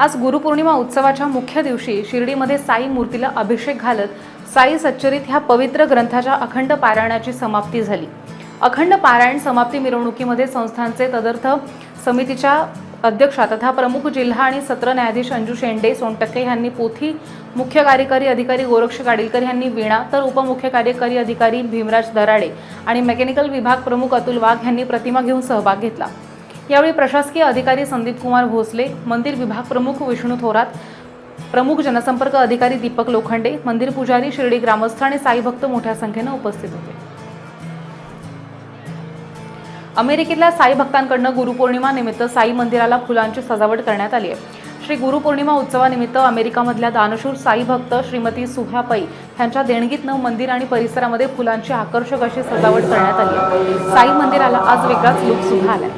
आज गुरुपौर्णिमा उत्सवाच्या मुख्य दिवशी शिर्डीमध्ये साई मूर्तीला अभिषेक घालत साई सच्चरित ह्या पवित्र ग्रंथाच्या अखंड पारायणाची समाप्ती झाली. अखंड पारायण समाप्ती मिरवणुकीमध्ये संस्थांचे तदर्थ समितीच्या अध्यक्षा तथा प्रमुख जिल्हा आणि सत्र न्यायाधीश अंजू शेंडे सोनटक्के यांनी पोथी मुख्य कार्यकारी अधिकारी गोरक्ष गाडीलकर यांनी वीणा तर उपमुख्य कार्यकारी अधिकारी भीमराज दराडे आणि मेकॅनिकल विभाग प्रमुख अतुल वाघ यांनी प्रतिमा घेऊन सहभाग घेतला. यावेळी प्रशासकीय अधिकारी संदीप कुमार भोसले मंदिर विभाग प्रमुख विष्णू थोरात प्रमुख जनसंपर्क अधिकारी दीपक लोखंडे मंदिर पुजारी शिर्डी ग्रामस्थ आणि साई भक्त मोठ्या संख्येनं उपस्थित होते. अमेरिकेतल्या साई भक्तांकडनं गुरुपौर्णिमा निमित्त साई मंदिराला फुलांची सजावट करण्यात आली आहे. श्री गुरुपौर्णिमा उत्सवानिमित्त अमेरिकामधल्या दानशूर साई भक्त श्रीमती सुह्या पै यांच्या देणगीतनं मंदिर आणि परिसरामध्ये फुलांची आकर्षक अशी सजावट करण्यात आली साई मंदिराला आज वेगळाच लुक सुद्धा आलाय.